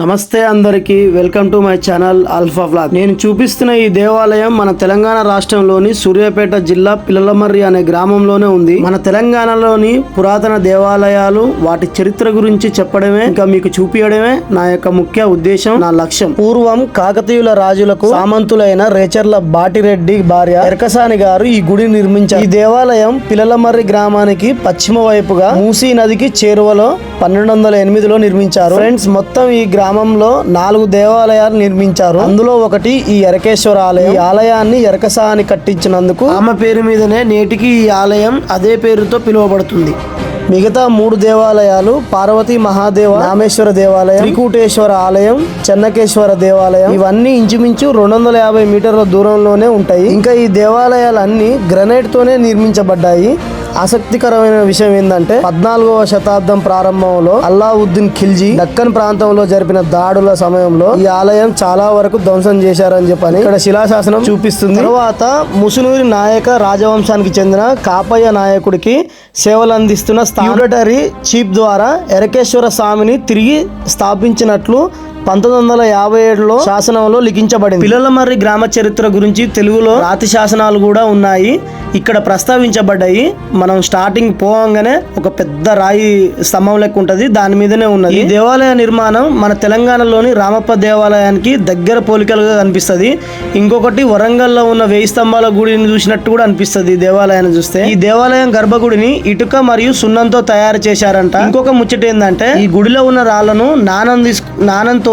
నమస్తే అందరికీ welcome to my channel alpha flag నేను చూపిస్తున్న ఈ దేవాలయం మన తెలంగాణ రాష్ట్రంలోని సూర్యాపేట జిల్లా పిల్లలమర్రి అనే గ్రామంలోనే ఉంది. మన తెలంగాణలోని పురాతన దేవాలయాలు వాటి చరిత్ర గురించి చెప్పడమే ఇంకా మీకు చూపించడమే నా యొక్క ముఖ్య ఉద్దేశం నా లక్ష్యం. పూర్వం కాకతీయుల రాజులకు సామంతులైన రేచర్ల బాటిరెడ్డి భార్య ఎరకసాని గారు ఈ గుడి నిర్మించారు. ఈ దేవాలయం పిల్లలమర్రి గ్రామానికి పశ్చిమ వైపుగా మూసీ నదికి చేరువలో పన్నెండు వందల ఎనిమిదిలో నిర్మించారు. ఫ్రెండ్స్ మొత్తం ఈ గ్రామంలో నాలుగు దేవాలయాలు నిర్మించారు. అందులో ఒకటి ఈ ఎరకేశ్వర ఆలయం. ఈ ఆలయాన్ని ఎరకసా అని కట్టించినందుకు ఆమె పేరు మీదనే నేటికి ఈ ఆలయం అదే పేరుతో పిలువబడుతుంది. మిగతా మూడు దేవాలయాలు పార్వతీ మహాదేవ రామేశ్వర దేవాలయం త్రికూటేశ్వర ఆలయం చెన్నకేశ్వర దేవాలయం ఇవన్నీ ఇంచుమించు రెండు వందల యాభై మీటర్ల దూరంలోనే ఉంటాయి. ఇంకా ఈ దేవాలయాలన్నీ గ్రనైట్ తోనే నిర్మించబడ్డాయి. ఆసక్తికరమైన విషయం ఏంటంటే పద్నాలుగవ శతాబ్దం ప్రారంభంలో అల్లావుద్దీన్ ఖిల్జీ దక్కన్ ప్రాంతంలో జరిపిన దాడుల సమయంలో ఈ ఆలయం చాలా వరకు ధ్వంసం చేశారని చెప్పని ఇక్కడ శిలాశాసనం చూపిస్తుంది. తర్వాత ముసునూరి నాయక రాజవంశానికి చెందిన కాపయ్య నాయకుడికి సేవలు అందిస్తున్న స్థాడటరీ చీప్ ద్వారా ఎరకేశ్వర స్వామిని తిరిగి స్థాపించినట్లు పంతొమ్మిది వందల యాభై ఏడులో శాసనంలో లిఖించబడింది. పిల్లలమర్రి గ్రామ చరిత్ర గురించి తెలుగులో రాతి శాసనాలు కూడా ఉన్నాయి. ఇక్కడ ప్రస్తావించబడ్డాయి. మనం స్టార్టింగ్ పోవంగానే ఒక పెద్ద రాయి స్తంభం లెక్క ఉంటుంది. దాని మీదనే ఉన్నది. ఈ దేవాలయ నిర్మాణం మన తెలంగాణలోని రామప్ప దేవాలయానికి దగ్గర పోలికలుగా కనిపిస్తది. ఇంకొకటి వరంగల్లో ఉన్న వేయి స్తంభాల గుడిని చూసినట్టు కూడా అనిపిస్తుంది ఈ దేవాలయాన్ని చూస్తే. ఈ దేవాలయం గర్భగుడిని ఇటుక మరియు సున్నంతో తయారు చేశారంట. ఇంకొక ముచ్చట ఏంటంటే ఈ గుడిలో ఉన్న రాళ్ళను నానం తీసుకు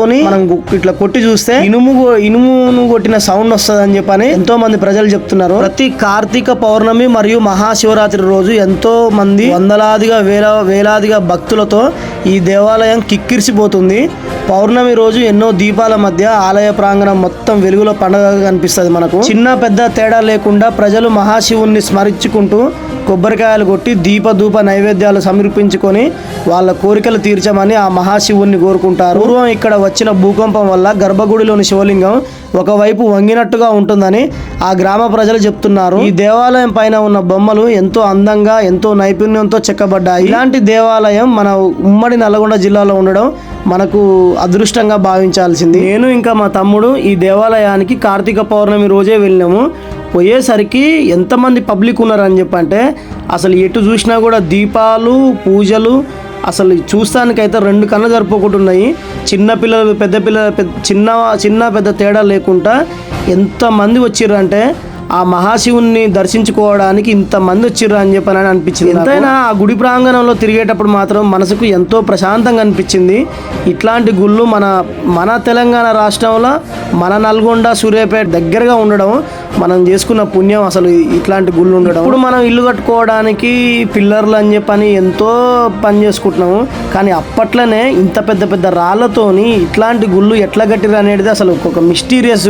నానంతోని మనం ఇట్లా కొట్టి చూస్తే ఇనుము ఇనుమును కొట్టిన సౌండ్ వస్తుంది అని చెప్పని ఎంతో మంది ప్రజలు చెప్తున్నారు. ప్రతి కార్తీక పౌర్ణమి మరియు మహాశివరాత్రి రోజు ఎంతో మంది వందలాదిగా వేల వేలాదిగా భక్తులతో ఈ దేవాలయం కిక్కిరిసిపోతుంది. పౌర్ణమి రోజు ఎన్నో దీపాల మధ్య ఆలయ ప్రాంగణం మొత్తం వెలుగులో పండగగా కనిపిస్తుంది మనకు. చిన్న పెద్ద తేడా లేకుండా ప్రజలు మహాశివుణ్ణి స్మరించుకుంటూ కొబ్బరికాయలు కొట్టి దీప ధూప నైవేద్యాలు సమర్పించుకొని వాళ్ళ కోరికలు తీర్చమని ఆ మహాశివుణ్ణి కోరుకుంటారు. పూర్వం ఇక్కడ వచ్చిన భూకంపం వల్ల గర్భగుడిలోని శివలింగం ఒకవైపు వంగినట్టుగా ఉంటుందని ఆ గ్రామ ప్రజలు చెప్తున్నారు. ఈ దేవాలయం పైన ఉన్న బొమ్మలు ఎంతో అందంగా ఎంతో నైపుణ్యంతో చెక్కబడ్డాయి. ఇలాంటి దేవాలయం మన ఉమ్మడి నల్గొండ జిల్లాలో ఉండడం మనకు అదృష్టంగా భావించాల్సింది. నేను ఇంకా మా తమ్ముడు ఈ దేవాలయానికి కార్తీక పౌర్ణమి రోజే వెళ్ళినాము. పోయేసరికి ఎంతమంది పబ్లిక్ ఉన్నారని చెప్పంటే అసలు ఎటు చూసినా కూడా దీపాలు పూజలు అసలు చూస్తానికైతే రెండు కళ్ళు జరుపుకుంటున్నాయి చిన్న పిల్లలు పెద్ద పిల్లలు చిన్న చిన్న పెద్ద తేడా లేకుండా ఎంతమంది వచ్చిర్రు అంటే ఆ మహాశివుణ్ణి దర్శించుకోవడానికి ఇంతమంది వచ్చిర్రు అని చెప్పని అని అనిపించింది ఎంతైనా ఆ గుడి ప్రాంగణంలో తిరిగేటప్పుడు మాత్రం మనసుకు ఎంతో ప్రశాంతంగా అనిపించింది. ఇట్లాంటి గుళ్ళు మన మన తెలంగాణ రాష్ట్రంలో మన నల్గొండ సూర్యాపేట దగ్గరగా ఉండడం మనం చేసుకున్న పుణ్యం అసలు ఇట్లాంటి గుళ్ళు ఉండడం. ఇప్పుడు మనం ఇల్లు కట్టుకోవడానికి పిల్లర్లు అని చెప్పని ఎంతో పని చేసుకుంటున్నాము. కానీ అప్పట్లోనే ఇంత పెద్ద పెద్ద రాళ్ళతోని ఇట్లాంటి గుళ్ళు ఎట్లా కట్టిరు అనేది అసలు ఒక మిస్టీరియస్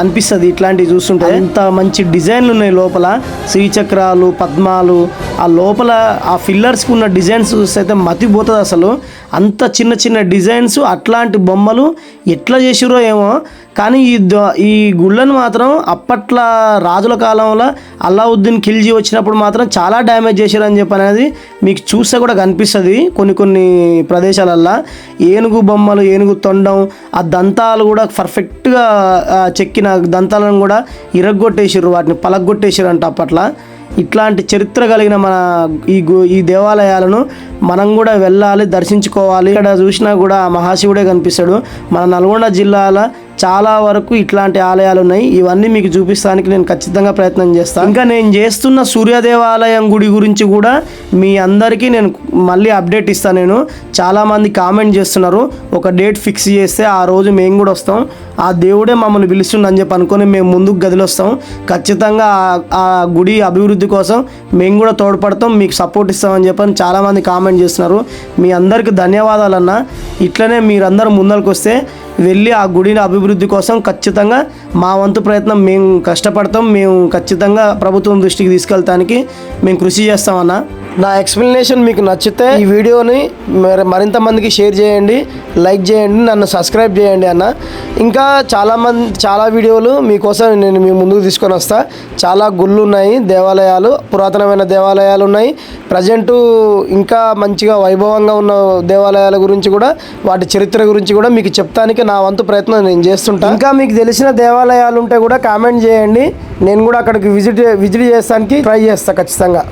అనిపిస్తుంది ఇట్లాంటివి చూస్తుంటే. ఎంత మంచి డిజైన్లు ఉన్నాయి లోపల. శ్రీచక్రాలు పద్మాలు ఆ లోపల ఆ ఫిల్లర్స్కి ఉన్న డిజైన్స్ చూస్తే అయితే మతిపోతుంది అసలు. అంత చిన్న చిన్న డిజైన్స్ అట్లాంటి బొమ్మలు ఎట్లా చేసిరో ఏమో. కానీ ఈ ఈ గుళ్ళను మాత్రం అప్పట్లో రాజుల కాలంలో అల్లావుద్దీన్ ఖిల్జీ వచ్చినప్పుడు మాత్రం చాలా డ్యామేజ్ చేశారని చెప్పి అనేది మీకు చూస్తే కూడా కనిపిస్తుంది కొన్ని కొన్ని ప్రదేశాలల్లో. ఏనుగు బొమ్మలు ఏనుగు తొండం ఆ దంతాలు కూడా పర్ఫెక్ట్గా చెక్కిన దంతాలను కూడా ఇరగ్గొట్టేసారు వాటిని పలగొట్టేసారు అంట అప్పట్లో. ఇట్లాంటి చరిత్ర కలిగిన మన ఈ గు- ఈ దేవాలయాలను మనం కూడా వెళ్ళాలి దర్శించుకోవాలి. ఇక్కడ చూసినా కూడా ఆ మహాశివుడే కనిపిస్తాడు. మన నల్గొండ జిల్లాలో చాలా వరకు ఇట్లాంటి ఆలయాలు ఉన్నాయి ఇవన్నీ మీకు చూపిస్తానికి నేను ఖచ్చితంగా ప్రయత్నం చేస్తాను ఇంకా నేను చేస్తున్న సూర్యదేవాలయం గుడి గురించి కూడా మీ అందరికీ నేను మళ్ళీ అప్డేట్ ఇస్తాను నేను. చాలామంది కామెంట్ చేస్తున్నారు. ఒక డేట్ ఫిక్స్ చేస్తే ఆ రోజు మేము కూడా వస్తాం. ఆ దేవుడే మమ్మల్ని పిలుస్తుందని చెప్పి అనుకొని మేము ముందుకు గదిలో వస్తాం. ఖచ్చితంగా ఆ- గుడి అభివృద్ధి కోసం మేము కూడా తోడ్పడతాం. మీకు సపోర్ట్ ఇస్తామని చెప్పని చాలామంది కామెంట్ చేస్తున్నారు. మీ అందరికీ ధన్యవాదాలన్నా. ఇట్లనే మీరందరూ ముందరికి వస్తే వెళ్ళి ఆ గుడిని అభివృద్ధి కోసం ఖచ్చితంగా మా వంతు ప్రయత్నం మేము కష్టపడతాం. మేము ఖచ్చితంగా ప్రభుత్వం దృష్టికి తీసుకెళ్తానికి మేము కృషి చేస్తామన్నా నా ఎక్స్ప్లెనేషన్ మీకు నచ్చితే ఈ వీడియోని మరి మరింత మందికి షేర్ చేయండి లైక్ చేయండి నన్ను సబ్స్క్రైబ్ చేయండి అన్న. ఇంకా చాలా మంది చాలా వీడియోలు మీకోసం నేను మీ ముందుకు తీసుకొని వస్తా. చాలా గుళ్ళు ఉన్నాయి దేవాలయాలు పురాతనమైన దేవాలయాలు ఉన్నాయి. ప్రజెంటు ఇంకా మంచిగా వైభవంగా ఉన్న దేవాలయాల గురించి కూడా వాటి చరిత్ర గురించి కూడా మీకు చెప్తానికి నా వంతు ప్రయత్నం నేను చేస్తుంటాను ఇంకా మీకు తెలిసిన దేవాలయాలు ఉంటే కూడా కామెంట్ చేయండి. నేను కూడా అక్కడికి విజిట్ విజిట్ చేస్తానికి ట్రై చేస్తాను ఖచ్చితంగా.